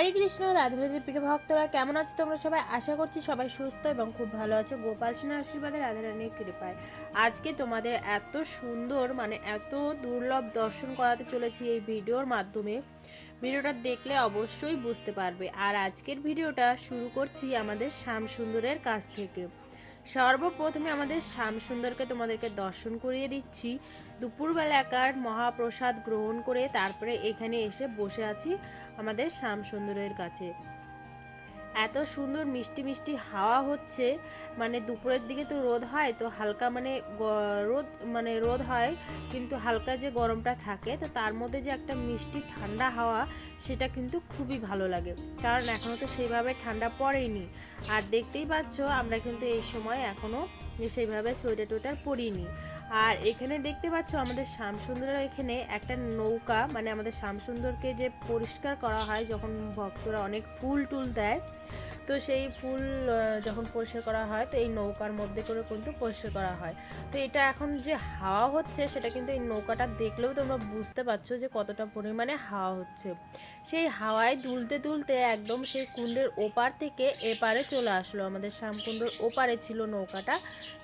রাধে রাধে প্রিয় ভক্তরা, কেমন আছো তোমরা সবাই? আশা করছি সবাই সুস্থ এবং খুব ভালো আছো। গোপাল সোনার আশীর্বাদে রাধে রানীর কৃপায়। আজকে তোমাদের এত সুন্দর মানে এত দুর্লভ দর্শন করাতে চলেছি এই ভিডিওর মাধ্যমে। ভিডিওটা দেখলে অবশ্যই বুঝতে পারবে। আর আজকের ভিডিওটা শুরু করছি আমাদের শ্যাম সুন্দরের কাছ থেকে। সর্বপ্রথমে আমাদের শ্যাম সুন্দরকে তোমাদেরকে দর্শন করিয়ে দিচ্ছি। দুপুরবেলাকার মহাপ্রসাদ গ্রহণ করে তারপরে এখানে এসে বসে আছি আমাদের শ্যাম সুন্দরের কাছে। এত সুন্দর মিষ্টি মিষ্টি হাওয়া হচ্ছে মানে দুপুরের দিকে তো রোদ হয়, তো হালকা মানে রোদ মানে রোদ হয়, কিন্তু হালকা যে গরমটা থাকে, তো তার মধ্যে যে একটা মিষ্টি ঠান্ডা হাওয়া, সেটা কিন্তু খুবই ভালো লাগে। কারণ এখনও তো সেইভাবে ঠান্ডা পড়েনি। আর দেখতেই পাচ্ছ, আমরা কিন্তু এই সময় এখনও সেইভাবে সোয়েটার টোয়েটার পরিনি। আর এখানে দেখতে পাচ্ছ আমাদের শ্যামসুন্দরের এখানে একটা নৌকা মানে আমাদের শ্যামসুন্দরকে যে পরিষ্কার করা হয় যখন ভক্তরা অনেক ফুল টুল দেয়, তো সেই ফুল যখন পরিষ্কার করা হয়, তো এই নৌকার মধ্যে করে কিন্তু পরিষ্কার করা হয়। তো এটা এখন যে হাওয়া হচ্ছে, সেটা কিন্তু এই নৌকাটা দেখলেও তোমরা বুঝতে পারছ যে কতটা পরিমাণে হাওয়া হচ্ছে। সেই হাওয়ায় দুলতে দুলতে একদম সেই কুণ্ডের ওপার থেকে এপারে চলে আসলো আমাদের শ্যামকুণ্ডর ওপারে ছিল নৌকাটা,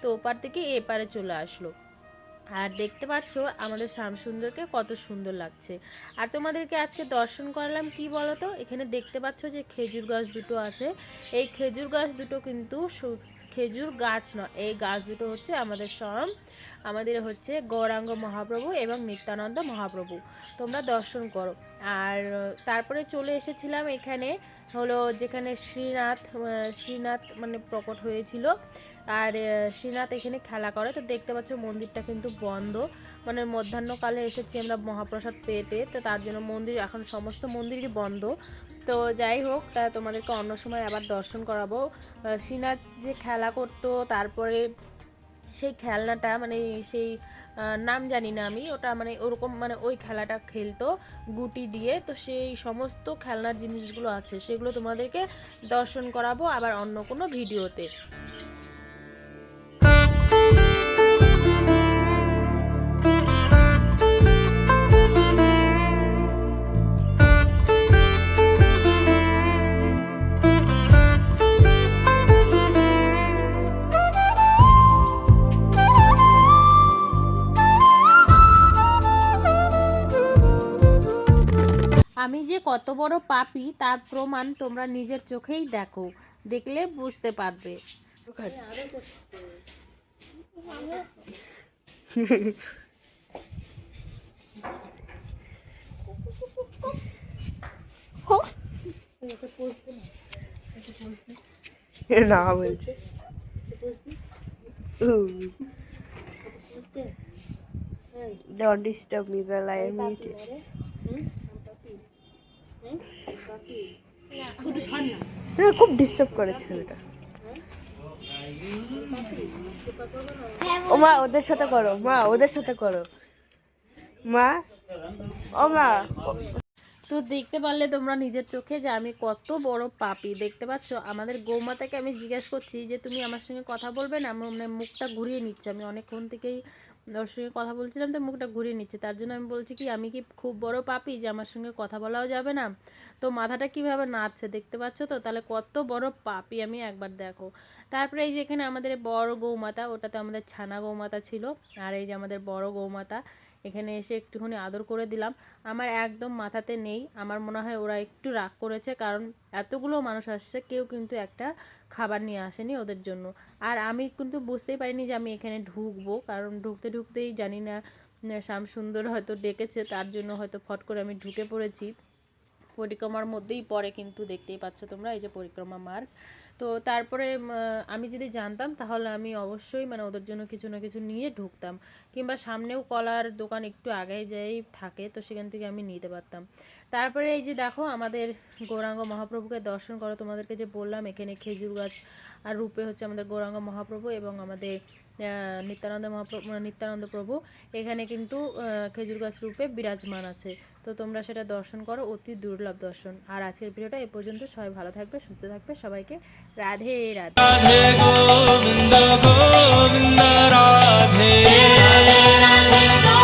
তো ওপার থেকে এপারে চলে আসলো। আর দেখতে পাচ্ছ আমাদের শ্যামসুন্দরকে কত সুন্দর লাগছে। আর তোমাদেরকে আজকে দর্শন করালাম কি বলো তো এখানে দেখতে পাচ্ছ যে খেজুর গাছ দুটো আছে। এই খেজুর গাছ দুটো কিন্তু খেজুর গাছ নয়, এই গাছ দুটো হচ্ছে আমাদের স্বয়ং, আমাদের হচ্ছে গৌরাঙ্গ মহাপ্রভু এবং নিত্যানন্দ মহাপ্রভু। তোমরা দর্শন করো। আর তারপরে চলে এসেছিলাম এখানে হলো যেখানে শ্রীনাথ শ্রীনাথ মানে প্রকট হয়েছিল। আর শ্রীনাথ এখানে খেলা করে। তো দেখতে পাচ্ছ মন্দিরটা কিন্তু বন্ধ। মানে মধ্যাহ্নকালে এসেছি আমরা মহাপ্রসাদ পেতে তো তার জন্য মন্দির, এখন সমস্ত মন্দিরই বন্ধ। তো যাই হোক তা তোমাদেরকে অন্য সময় আবার দর্শন করাবো। শ্রীনাথ যে খেলা করতো, তারপরে সেই খেলনাটা মানে সেই নাম জানি না আমি, ওটা মানে ওরকম মানে ওই খেলাটা খেলতো, গুটি দিয়ে। তো সেই সমস্ত খেলনার জিনিসগুলো আছে, সেগুলো তোমাদেরকে দর্শন করাবো আবার অন্য কোনো ভিডিওতে। কত বড় পাপি তার প্রমাণ তোমরা নিজের চোখেই দেখো দেখলে বুঝতে পারবে। না বলছে। Don't disturb me while I am eating. না খুব ডিস্টার্ব করে ছেলেটা। ও মা ওদের সাথে করো, মা, ওদের সাথে করো। মা, ও মা তো দেখতে পারলে তোমরা নিজের চোখে যে আমি কত বড় পাপি। দেখতে পাচ্ছ? আমাদের গৌমাতাকে আমি জিজ্ঞেস করছি যে, তুমি আমার সঙ্গে কথা বলবে না? আমি মুখটা ঘুরিয়ে নিচ্ছি। আমি অনেকক্ষণ থেকেই ওর সঙ্গে কথা বলছিলাম, তো মুখটা ঘুরিয়ে নিচ্ছে। তার জন্য আমি বলছি কি, আমি কি খুব বড় পাপি যে আমার সঙ্গে কথা বলাও যাবে না? তো মাথাটা কীভাবে নাড়ছে দেখতে পাচ্ছ তো? তাহলে কত বড় পাপি আমি একবার দেখো। তারপরে এই যে এখানে আমাদের বড় গৌমাতা ওটাতে আমাদের ছানা গৌমাতা ছিল। আর এই যে আমাদের বড় গৌমাতা এখানে এসে একটুখানি আদর করে দিলাম। আমার একদম মাথাতে নেই। আমার মনে হয় ওরা একটু রাগ করেছে, কারণ এতগুলো মানুষ আসছে, কেউ কিন্তু একটা খাবার নিয়ে আসেনি ওদের জন্য। আর আমি কিন্তু বুঝতেই পারিনি যে আমি এখানে ঢুকবো, কারণ ঢুকতে ঢুকতেই জানি না শ্যাম সুন্দর হয়তো ডেকেছে, তার জন্য হয়তো ফট করে আমি ঢুকে পড়েছি। পরিক্রমার মধ্যেই পড়ে কিন্তু দেখতেই পাচ্ছ তোমরা, এই যে পরিক্রমা মার্ক তো তারপরে আমি যদি জানতাম তাহলে আমি অবশ্যই মানে ওদের জন্য কিছু না কিছু নিয়ে ঢুকতাম। কিংবা সামনেও কলার দোকান একটু আগে যাই থাকে, তো সেখান থেকে আমি নিতে পারতাম। তারপরে এই যে দেখো আমাদের গৌরাঙ্গ মহাপ্রভুকে দর্শন করো তোমাদেরকে যে বললাম এখানে খেজুর গাছ আর রূপে হচ্ছে আমাদের গৌরাঙ্গ মহাপ্রভু এবং আমাদের নিত্যানন্দ মহাপ্রভু নিত্যানন্দ প্রভু এখানে কিন্তু খেজুর গাছ রূপে বিরাজমান আছে তো তোমরা সেটা দর্শন করো অতি দুর্লভ দর্শন আর আজকের ভিডিওটা এ পর্যন্ত সবাই ভালো থাকবে সুস্থ থাকবে সবাইকে রাধে রাধে রাধে